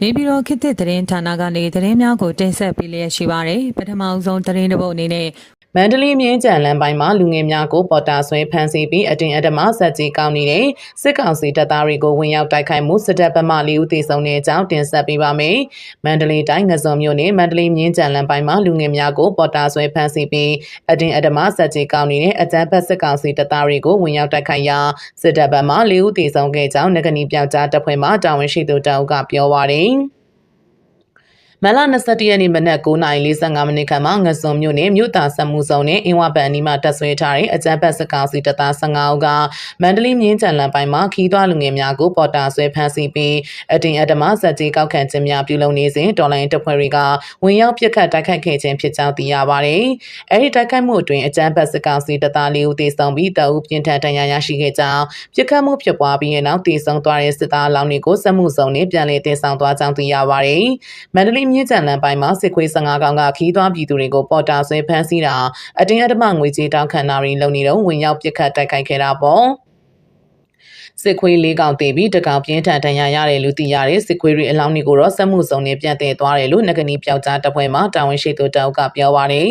နေပြည်တော်ခေတ်သစ်သတင်းဌာနကနေသတင်းများကိုတင်ဆက်ပေးလျက်ရှိပါတယ်ပထမအဆုံးသတင်းတစ်ပုဒ်အနေနဲ့ မန္တလေးမြင်းကြံလမ်းပိုင်းမှာလူငယ်များကိုပေါ်တာဆွဲဖမ်းဆီးပြီးအတင်းအဓမ္မဆက်ကြီးကောင်းနေတဲ့စစ်ကောင်စီတပ်သားတွေကိုဝင်ရောက်တိုက်ခိုက်မှုစစ်တပ်ဗမာလေးဦးသေဆုံးတဲ့အကြောင်းတင်ဆက်ပေးပါမယ်။မန္တလေးတိုင်းငစုံမြို့နယ်မန္တလေးမြင်းကြံလမ်းပိုင်းမှာလူငယ်များကိုပေါ်တာဆွဲဖမ်းဆီးပြီးအတင်းအဓမ္မဆက်ကြီးကောင်းနေတဲ့အကြမ်းဖက်စစ်ကောင်စီတပ်သားတွေကိုဝင်ရောက်တိုက်ခိုက်ရာစစ်တပ်ဗမာလေးဦးသေဆုံးခဲ့ကြောင်းငကနီပြောက်ကြားတပ်ဖွဲ့မှတာဝန်ရှိသူတအုပ်ကပြောပါရယ်။ မလ21ရက်နေ့မနက်9:45မိနစ်ခန့်မှာငစုံမြို့နယ်မြို့သားဆက်မှုဆောင်နဲ့အင်းဝပန်အနီးမှာတပ်ဆွဲထားတဲ့အကြမ်းဖက်စကားစီတပ်သား15ဦးကမန္တလေးမြင်းကြံလမ်းပိုင်းမှာခီးသွွားလူငယ်များကိုပေါ်တာဆွဲဖမ်းဆီးပြီးအတင်အဓမ္မစက်ကြီးကောက်ခံခြင်းများပြုလုပ်နေစဉ်တော်လိုင်းတပ်ဖွဲ့တွေကဝင်ရောက်ပစ်ခတ်တိုက်ခိုက်ခဲ့ခြင်းဖြစ်ကြောင်းသိရပါတယ်။အဲဒီတိုက်ခိုက်မှုအတွင်းအကြမ်းဖက်စကားစီတပ်သား၄ဦးသေဆုံးပြီးတအုပ်ပြင်းထန်ဒဏ်ရာရရှိခဲ့ကြောင်းပစ်ခတ်မှုဖြစ်ပွားပြီးတဲ့နောက်သေဆုံးသွားတဲ့စစ်သားအလောင်းတွေကိုစက်မှုစုံနဲ့ပြန်လည်တင်ဆောင်သွားကြောင်းသိရပါတယ်။မန္တလေးမြင်းကြံလမ်းပိုင်းမှာစစ်ခွေး15ကောင်ကခီးသွွားပြည်သူတွေကိုပေါ်တာဆွဲဖမ်းဆီးတာအတင်းအဓမ္မငွေကြေးတောင်းခံတာတွေလုပ်နေတော့ဝင်ရောက်ပစ်ခတ်တိုက်ခိုက်ခဲ့တာပေါ့။ စစ်ခွေးလေးကောင်တေးပြီးတကောင်ပြင်းထန်ဒဏ်ရာရတယ်လို့သိရတယ်စစ်ခွေးတွေအလောင်းတွေကိုတော့စက်မှုစုံနဲ့ပြန်တည်သွားတယ်လို့ငကနီပြောက်ကြားတပ်ဖွဲ့မှတာဝန်ရှိသူတအုပ်ကပြောပါတယ်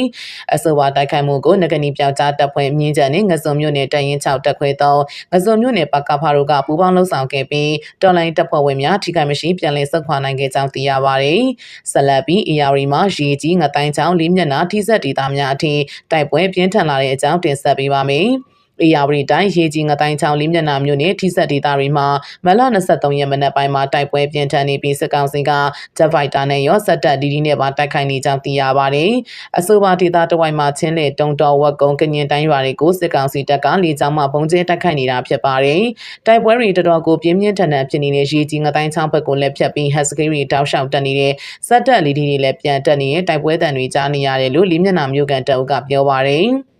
အဆိုပါတိုက်ခိုက်မှုကိုငကနီပြောက်ကြားတပ်ဖွဲ့မြင်းကြံနဲ့ငစုံမြို့နယ်တရင်6တပ်ခွဲ3ငစုံမြို့နယ်ပကဖာတို့ကပူးပေါင်းလှုပ်ဆောင်ခဲ့ပြီးတော်လိုင်းတပ်ဖွဲ့ဝင်များထိခိုက်မရှိပြန်လည်ဆုတ်ခွာနိုင်ခဲ့ကြောင်းသိရပါတယ်ဆက်လက်ပြီး AR မှာရေကြီးငတိုင်းချောင်းလေးမျက်နှာထိဆက်ဒေတာများအထိတိုက်ပွဲပြင်းထန်လာတဲ့အကြောင်းတင်ဆက်ပေးပါမယ်။ အေယာဝတီတိုင်းရေကြီးငတိုင်းချောင်းလေးမျက်နှာမြို့နယ်ထိဆက်ဒေသတွေမှာမလ23ရက်မနက်ပိုင်းမှာတိုက်ပွဲပြင်းထန်နေပြီးစစ်ကောင်စီကဂျက်ဖိုက်တာနဲ့ရော့ဆက်တက်ဒီဒီနဲ့ပါတိုက်ခိုက်နေကြောင်းသိရပါတယ်။အဆိုပါဒေသတဝိုက်မှာချင်းလေတုံတော်ဝက်ကုန်းကညင်တိုင်းရွာတွေကိုစစ်ကောင်စီတပ်ကလေကြောင်းမှပုံကျဲတိုက်ခိုက်နေတာဖြစ်ပါတယ်။တိုက်ပွဲတွေတော်တော်ကိုပြင်းပြင်းထန်ထန်ဖြစ်နေတဲ့ရေကြီးငတိုင်းချောင်းဘက်ကိုလည်းဖြတ်ပြီးဟက်စကေးတွေတောက်လျှောက်တက်နေတဲ့စက်တက်လီဒီတွေလည်းပြန်တက်နေတဲ့တိုက်ပွဲတန်တွေကြားနေရတယ်လို့လေးမျက်နှာမြို့ကန်တအုပ်ကပြောပါတယ်။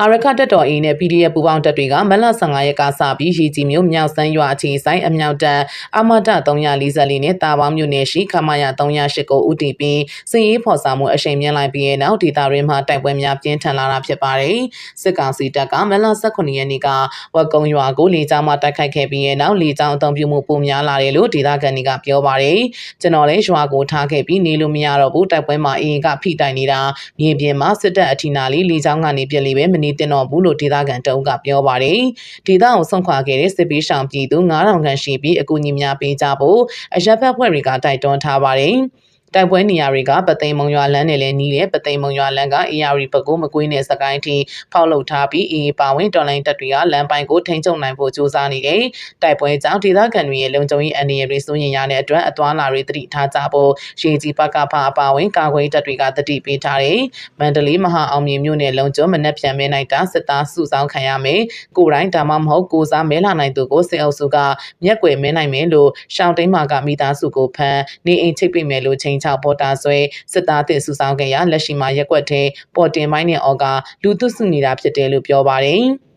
အာရခတက်တော်အင်းနဲ့ PDF ပူပေါင်းတပ်တွေကမလ15ရက်ကစပြီးရေကြီးမြို့မြောက်စမ်းရွာအခြေဆိုင်အမြောက်တပ်အမတ344နဲ့တာပေါင်းမြို့နယ်ရှိခမာယာ308ကိုဥတီပြီးစည်ရေးဖော်ဆောင်မှုအရှိန်မြင့်လိုက်ပြီးနောက်ဒေတာရင်းမှာတိုက်ပွဲများပြင်းထန်လာတာဖြစ်ပါတယ်။စစ်ကောင်စီတပ်ကမလ18ရက်နေ့ကဝက်ကုံရွာကိုလေကြောင်းမှတိုက်ခိုက်ခဲ့ပြီးနောက်လေကြောင်းအုံပြုမှုပုံများလာတယ်လို့ဒေတာကန်တွေကပြောပါတယ်။ကျွန်တော်လည်းရွာကိုထားခဲ့ပြီးနေလို့မရတော့ဘူးတိုက်ပွဲမှာအရင်ကဖိတိုင်နေတာမြေပြင်မှာစစ်တပ်အထီနာလေးလေကြောင်းကနေပြက်လေးပဲမနေတင်တော့ဘူးလို့ဒေသခံတအုပ်ကပြောပါတယ်။ဒေသကိုဆုံးခွာခဲ့တဲ့စစ်ပေးရှောင်ပြည်သူ9000ခန့်ရှိပြီးအကူအညီများပေးကြဖို့အရက်ဖက်ဖွဲ့တွေကတိုက်တွန်းထားပါတယ်။ တိုက်ပွဲနေရာတွေကပသိမ်မုံရွာလမ်းနဲ့လည်းနီးတယ်ပသိမ်မုံရွာလမ်းက AR ဘက်ကိုမကွေးနဲ့စကိုင်းထိဖောက်လုပ်ထားပြီးအေးပါဝင်တော်လိုင်းတပ်တွေကလမ်းပိုင်းကိုထိန်းချုပ်နိုင်ဖို့ကြိုးစားနေတယ်တိုက်ပွဲကြောင့်ဒေသခံတွေရဲ့လုံခြုံရေးအနေအရေးတွေစိုးရင်ရတဲ့အတွက်အသွားလာတွေတတိထားကြဖို့ရှေကြီးပကဖအပါဝင်ကာကွယ်တပ်တွေကတတိပေးထားတယ်မန္တလေးမဟာအောင်မြင်မြို့နယ်လုံခြုံမနက်ဖြန်မဲနိုင်တာစစ်သားစုဆောင်ခံရမယ်ကိုတိုင်းဒါမှမဟုတ်ကိုစားမဲလာနိုင်သူကိုစစ်အုပ်စုကမျက်ွယ်မဲနိုင်မယ်လို့ရှောင်းတိန်မာကမိသားစုကိုဖမ်းနေအိမ်ချိတ်ပိတ်မယ်လို့ချိန်ချပေါ်တာဆွဲစစ်သားတင်စုဆောင်ခဲ့ရလက်ရှိမှာရက်ွက်ထဲပေါ်တင်မိုင်းနဲ့အော်ကလူသွစုနေတာဖြစ်တယ်လို့ပြောပါတယ်။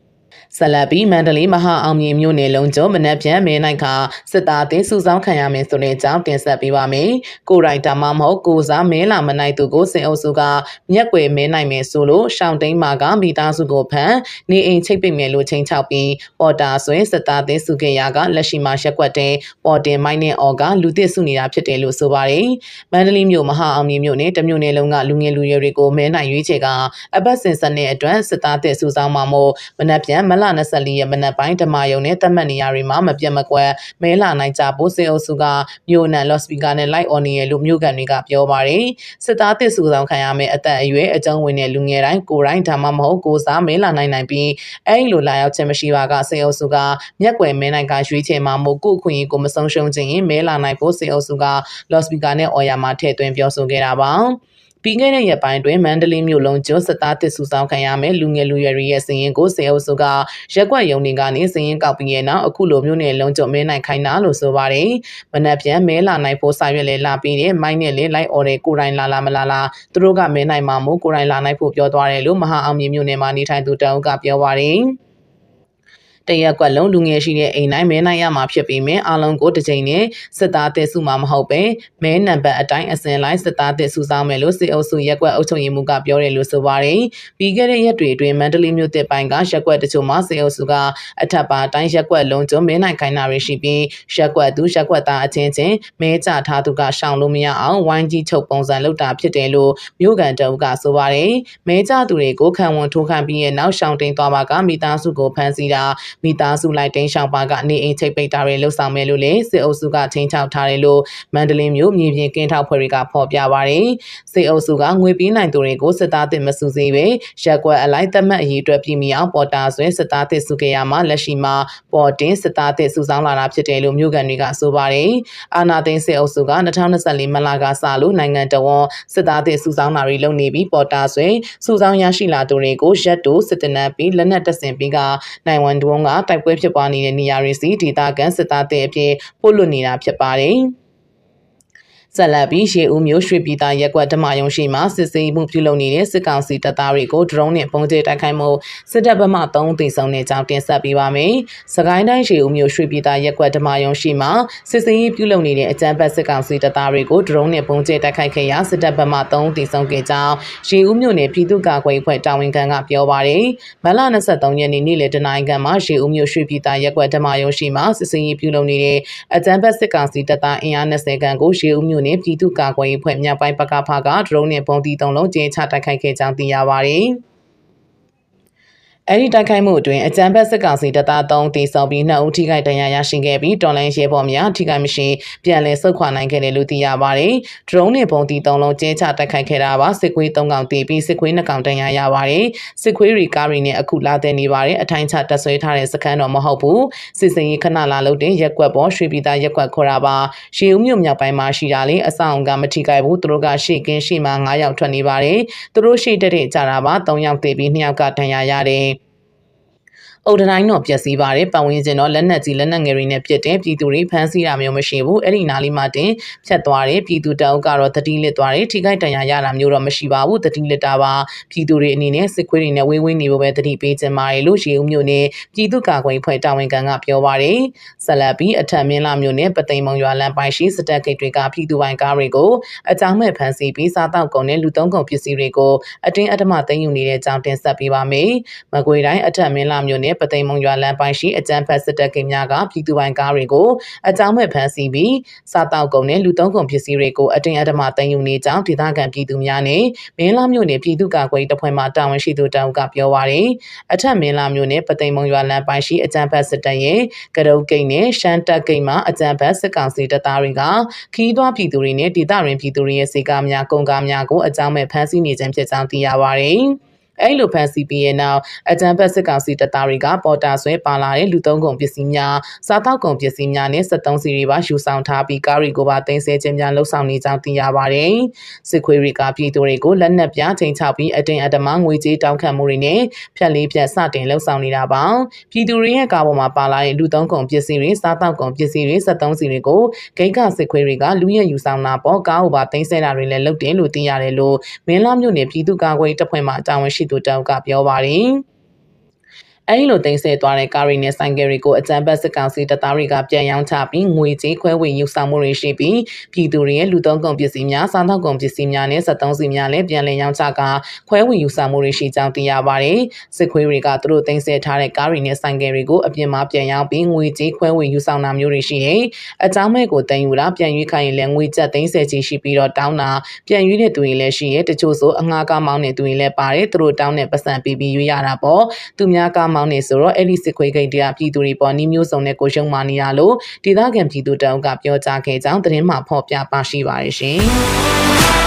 ဆလဘီမန္တလေးမဟာအောင်မြင်မြို့နယ်လုံးကျော်မနက်ဖြန်မဲနိုင်ခါစစ်သားတင်စုဆောင်ခံရမယ်ဆိုတဲ့အကြောင်းတင်ဆက်ပေးပါမယ်။ကိုရိုက်တာမမဟုတ်ကိုစားမဲလာမနိုင်သူကိုစင်အုပ်စုကမျက်ွယ်မဲနိုင်မယ်ဆိုလို့ရှောင်းတိန်မာကမိသားစုကိုဖမ်းနေအိမ်ချိတ်ပိတ်မယ်လို့ချိန်ချောက်ပြီးပေါ်တာဆွဲစစ်သားတင်စုခဲ့ရကလက်ရှိမှာရက်ွက်တဲ့ပေါ်တင်မိုင်းနဲ့အော်ကလူသစ်စုနေတာဖြစ်တယ်လို့ဆိုပါတယ်။မန္တလေးမြို့မဟာအောင်မြင်မြို့နယ်တမြို့နယ်လုံးကလူငယ်လူရွယ်တွေကိုမဲနိုင်ရွေးချယ်ကအပတ်စဉ်စနစ်အတွက်စစ်သားတင်စုဆောင်မှာမို့မနက်ဖြန်မလ24ရက်မနက်ပိုင်းဓမ္မယုံနဲ့တတ်မှတ်နေရာတွေမှာမပြတ်မကွက်မဲလာနိုင်ကြဖို့စေအုပ်စုကမြို့နံလော့စပီကာနဲ့လိုက်အော်နေရလို့မြို့ကန်တွေကပြောပါတယ်စစ်သားတစ်စုဆောင်ခံရမယ့်အသက်အရွယ်အကျုံးဝင်တဲ့လူငယ်တိုင်းကိုယ်တိုင်းဒါမှမဟုတ်ကိုစားမဲလာနိုင်နိုင်ပြီးအဲဒီလိုလာရောက်ခြင်းမရှိပါကစေအုပ်စုကမျက်ွယ်မဲနိုင်ကရွေးချယ်မှာမို့ကိုခွင့်ကိုမဆုံးရှုံးခြင်းမဲလာနိုင်ဖို့စေအုပ်စုကလော့စပီကာနဲ့အော်ယာမှာထည့်သွင်းပြောဆိုခဲ့တာပါ ပြီးခဲ့တဲ့ရက်ပိုင်းတွင်မန္တလေးမြို့လုံးကျွန်းစစ်သားတစ်စုဆောင်ခံရမယ်လူငယ်လူရွယ်တွေရဲ့စည်ရင်ကိုစေအုပ်စုကရက်ွက်ရုံတွေကနေစည်ရင်ကောက်ပြီးရဲ့နောက်အခုလိုမြို့နယ်လုံးကျွန်းမဲနိုင်ခိုင်းတာလို့ဆိုပါတယ်။မနက်ပြန်မဲလာနိုင်ဖို့စာရွက်လေလာပြီးတဲ့မိုင်းနဲ့လေလိုက်အော်တဲ့ကိုရိုင်းလာလာမလာလာသူတို့ကမဲနိုင်မှာမို့ကိုရိုင်းလာနိုင်ဖို့ပြောသွားတယ်လို့မဟာအောင်မြင်မြို့နယ်မှာနေထိုင်သူတအုပ်ကပြောပါတယ်။ တရက်ကွက်လုံးလူငယ်ရှိတဲ့အိမ်တိုင်းမဲနိုင်ရမှာဖြစ်ပြီးမြင်အားလုံးကိုတစ်ချိန်နဲ့စစ်သားတက်စုမှာမဟုတ်ပဲမဲနံပါတ်အတိုင်းအစဉ်လိုက်စစ်သားတက်စုဆောင်မယ်လို့စစ်အုပ်စုရက်ကွက်အုပ်ချုပ်ရေးမှူးကပြောတယ်လို့ဆိုပါတယ်ပြီးခဲ့တဲ့ရက်တွေအတွင်းမန္တလေးမြို့တစ်ပိုင်းကရက်ကွက်တချို့မှာစစ်အုပ်စုကအထက်ပါတိုင်းရက်ကွက်လုံးကျုံမဲနိုင်ခိုင်းတာတွေရှိပြီးရက်ကွက်သူရက်ကွက်သားအချင်းချင်းမဲကြထားသူကရှောင်လို့မရအောင်ဝိုင်းကြီးချုပ်ပုံစံလုပ်တာဖြစ်တယ်လို့မြို့ကန်တအုပ်ကဆိုပါတယ်မဲကြသူတွေကိုခံဝန်ထိုးခံပြီးရဲ့နောက်ရှောင်တိန်သွားပါကမိသားစုကိုဖမ်းဆီးတာမိသားစုလိုက်တိန်ရှောင်ပါကနေအိမ်ချိတ်ပိတ်တာတွေလှုပ်ဆောင်မယ်လို့လည်းစစ်အုပ်စုကချင်းချောက်ထားတယ်လို့မန္တလေးမြို့မြေပြင်ကင်းထောက်ဖွဲ့တွေကဖော်ပြပါတယ်စစ်အုပ်စုကငွေပေးနိုင်သူတွေကိုစစ်သားတစ်မစုစေပဲရက်ကွက်အလိုက်သက်မှတ်အရေးအတွက်ပြည်မီအောင်ပေါ်တာဆွဲစစ်သားတစ်စုခဲ့ရမှာလက်ရှိမှာပေါ်တင်စစ်သားတစ်စုဆောင်လာတာဖြစ်တယ်လို့မြို့ကန်တွေကဆိုပါတယ်အာနာသိန်းစစ်အုပ်စုက2024မလကစလို့နိုင်ငံတော်ဝန်စစ်သားတစ်စုဆောင်တာတွေလုပ်နေပြီးပေါ်တာဆွဲစုဆောင်ရရှိလာသူတွေကိုရက်တိုစစ်တနပ်ပြီးလက်နက်တပ်ဆင်ပြီးကနိုင်ဝန်တွန်းကတိုက်ပွဲဖြစ်ပွားနေတဲ့နေရာတွေစီဒေသခံစစ်သားတဲ့အဖြစ်ပို့လွတ်နေတာဖြစ်ပါတယ်။ ဆက်လက်ပြီးရှေဦးမျိုးရွှေပြည်သားရက်ကွက်ဓမ္မယုံရှိမှစစ်ဆေးမှုပြုလုပ်နေတဲ့စစ်ကောင်စီတပ်သားတွေကိုဒရုန်းနဲ့ပုံကျဲတိုက်ခိုက်မှုစစ်တပ်ဘက်မှ3သိဆုံးတဲ့အကြောင်းတင်ဆက်ပေးပါမယ်။စကိုင်းတိုင်းရှေဦးမျိုးရွှေပြည်သားရက်ကွက်ဓမ္မယုံရှိမှစစ်ဆေးရေးပြုလုပ်နေတဲ့အကြမ်းဖက်စစ်ကောင်စီတပ်သားတွေကိုဒရုန်းနဲ့ပုံကျဲတိုက်ခိုက်ခဲ့ရာစစ်တပ်ဘက်မှ3သိဆုံးခဲ့ကြောင်းရှေဦးမျိုးနယ်ပြည်သူ့ကာကွယ်အဖွဲ့တာဝန်ခံကပြောပါတယ်။မလ23ရက်နေ့နေ့လယ်တနင်္ဂနွေမှာရှေဦးမျိုးရွှေပြည်သားရက်ကွက်ဓမ္မယုံရှိမှစစ်ဆေးရေးပြုလုပ်နေတဲ့အကြမ်းဖက်စစ်ကောင်စီတပ်သားအင်အား20ခန့်ကိုရှေဦးမျိုးနဲ့ပြည်သူ့ကာကွယ်ရေးဖွဲ့မြောက်ပိုင်းပကဖကဒရုန်းနဲ့ပုံတီသုံးလုံးကျင်းချတိုက်ခိုက်ခဲ့ကြောင်းသိရပါတယ်။ အဲ့ဒီတိုက်ခိုက်မှုအတွင်းအကြံဖက်စစ်ကောင်စီတပ်သား3တေဆောင်ပြီး2ဦးထိခိုက်ဒဏ်ရာရရှိခဲ့ပြီးတော်လိုင်းရဲဘော်များထိခိုက်မရှိပြန်လည်ဆုတ်ခွာနိုင်ခဲ့တယ်လို့သိရပါတယ်။ဒရုန်းနဲ့ပုံတီ3လုံးကျဲချတိုက်ခိုက်ခဲ့တာပါစစ်ခွေး3ကောင်တေပြီးစစ်ခွေး2ကောင်ဒဏ်ရာရပါတယ်။စစ်ခွေးရီကားရီနဲ့အခုလာတဲ့နေပါတယ်အထိုင်းချတက်ဆွဲထားတဲ့စခန်းတော့မဟုတ်ဘူး။စစ်စင်ကြီးခဏလာလို့တင်ရက်ကွက်ပေါ်ရွှေပြည်သားရက်ကွက်ခေါ်တာပါ။ရှေဦးမြို့မြောက်ပိုင်းမှာရှိတာလေအဆောင်ကမထိခိုက်ဘူးသူတို့ကရှေ့ကင်းရှေ့မှာ9ယောက်ထွက်နေပါတယ်။သူတို့ရှေ့တက်တဲ့ကြတာပါ3ယောက်တေပြီး2ယောက်ကဒဏ်ရာရတယ်။ အုတ်တိုင်းတော့ပျက်စီးပါတယ်ပတ်ဝန်းကျင်တော့လက်နက်ကြီးလက်နက်ငယ်တွေနဲ့ပြစ်တယ်ပြည်သူတွေဖမ်းဆီးတာမျိုးမရှိဘူးအဲ့ဒီနားလေးမှာတင်ဖြတ်သွားတယ်ပြည်သူတအုပ်ကတော့တတိလစ်သွားတယ်ထိခိုက်ဒဏ်ရာရတာမျိုးတော့မရှိပါဘူးတတိလစ်တာပါပြည်သူတွေအနေနဲ့စစ်ခွေးတွေနဲ့ဝေးဝေးနေဖို့ပဲတတိပေးချင်ပါတယ်လို့ရေဦးမျိုးနဲ့ပြည်သူ့ကာကွယ်ဖွဲ့တာဝန်ခံကပြောပါတယ်ဆက်လက်ပြီးအထက်မင်းလာမျိုးနဲ့ပသိမ်မုံရွာလမ်းပိုင်းရှိစတက်ဂိတ်တွေကပြည်သူပိုင်းကားတွေကိုအကြောင်းမဲ့ဖမ်းဆီးပြီးစားတောက်ကုန်နဲ့လူသုံးကုန်ပစ္စည်းတွေကိုအတင်းအဓမ္မသိမ်းယူနေတဲ့အကြောင်းတင်ဆက်ပေးပါမယ်မကွေတိုင်းအထက်မင်းလာမျိုးနဲ့ပသိမ်မုံရွာလမ်းပိုင်းရှိအကြမ်းဖက်စစ်တပ်ကင်းများကပြည်သူပိုင်ကားတွေကိုအကြောင်းမဲ့ဖမ်းဆီးပြီးစားတောက်ကုန်နဲ့လူသုံးကုန်ပစ္စည်းတွေကိုအတင်းအဓမ္မတင်ယူနေကြောင်းဒေသခံပြည်သူများနဲ့မင်းလာမျိုးနယ်ပြည်သူ့ကာကွယ်တပ်ဖွဲ့မှတာဝန်ရှိသူတောင်ကပြောပါရယ်အထက်မင်းလာမျိုးနယ်ပသိမ်မုံရွာလမ်းပိုင်းရှိအကြမ်းဖက်စစ်တပ်ရဲ့ကရုတ်ဂိတ်နဲ့ရှမ်းတပ်ဂိတ်မှာအကြမ်းဖက်စစ်ကောင်စီတပ်သားတွေကခီးသွွားပြည်သူတွေနဲ့ဒေသရင်းပြည်သူတွေရဲ့စေကားများကုန်ကားများကိုအကြောင်းမဲ့ဖမ်းဆီးနေခြင်းဖြစ်ကြောင်းသိရပါရယ် အဲ့လိုဖန်စီပြီးရဲ့နောက်အကြံဖက်စစ်ကောင်စီတပ်သားတွေကပေါ်တာဆွဲပါလာတဲ့လူသုံးကုန်ပစ္စည်းများစားတောက်ကုန်ပစ္စည်းများနဲ့73စီတွေပါယူဆောင်ထားပြီးကားတွေကိုပါတင်ဆက်ခြင်းများလှုပ်ဆောင်နေကြောင်းသိရပါတယ်။စစ်ခွေးတွေကပြည်သူတွေကိုလက်နက်ပြချိန်ချပြီးအတင်းအဓမ္မငွေကြေးတောင်းခံမှုတွေနဲ့ဖြတ်လေးဖြတ်စတင်လှုပ်ဆောင်နေတာပါ။ပြည်သူတွေရဲ့ကားပေါ်မှာပါလာတဲ့လူသုံးကုန်ပစ္စည်းတွေစားတောက်ကုန်ပစ္စည်းတွေ73စီတွေကိုဂိတ်ကစစ်ခွေးတွေကလူရဲယူဆောင်တာပေါ်ကားကိုပါတင်ဆက်တာတွေလည်းလုပ်တယ်လို့သိရတယ်လို့မင်းလာမြို့နယ်ပြည်သူ့ကာကွယ်တပ်ဖွဲ့မှတာဝန်ရှိသူတောက်ကပြောပါတယ်။ အဲဒီလိုတင်ဆက်သွားတဲ့ကားရီနဲ့ဆိုင်ကယ်တွေကိုအကြံပတ်စစ်ကောင်စီတပ်သားတွေကပြန်ရောင်းချပြီးငွေကြေးခွဲဝေယူဆောင်မှုတွေရှိပြီးပြည်သူတွေရဲ့လူသုံးကုန်ပစ္စည်းများစားသောက်ကုန်ပစ္စည်းများနဲ့73စီများလည်းပြန်လည်ရောင်းချကခွဲဝေယူဆောင်မှုတွေရှိကြောင်းသိရပါတယ်။စစ်ခွေးတွေကသူတို့တင်ဆက်ထားတဲ့ကားရီနဲ့ဆိုင်ကယ်တွေကိုအပြင်မှာပြန်ရောင်းပြီးငွေကြေးခွဲဝေယူဆောင်တာမျိုးတွေရှိတယ်။အကြောင်းမဲ့ကိုတင်ယူတာပြန်ရွေးခိုင်းရင်လည်းငွေကျပ်30ချီရှိပြီးတော့တောင်းတာပြန်ရွေးတဲ့သူတွေလည်းရှိရဲတချို့ဆိုအငှားကားမောင်းတဲ့သူတွေလည်းပါတယ်သူတို့တောင်းတဲ့ပတ်စံပြီးပြီးရွေးရတာပေါ့သူများကားမောင်းနေဆိုတော့အဲ့ဒီစစ်ခွေးဂိတ်တွေကပြည်သူတွေပေါ်နှီးမျိုးစုံနဲ့ကိုရှုံမာနေရလို့ဒေသခံပြည်သူတအုပ်ကပြောကြားခဲ့ကြောင်းသတင်းမှဖော်ပြပါရှိပါတယ်ရှင်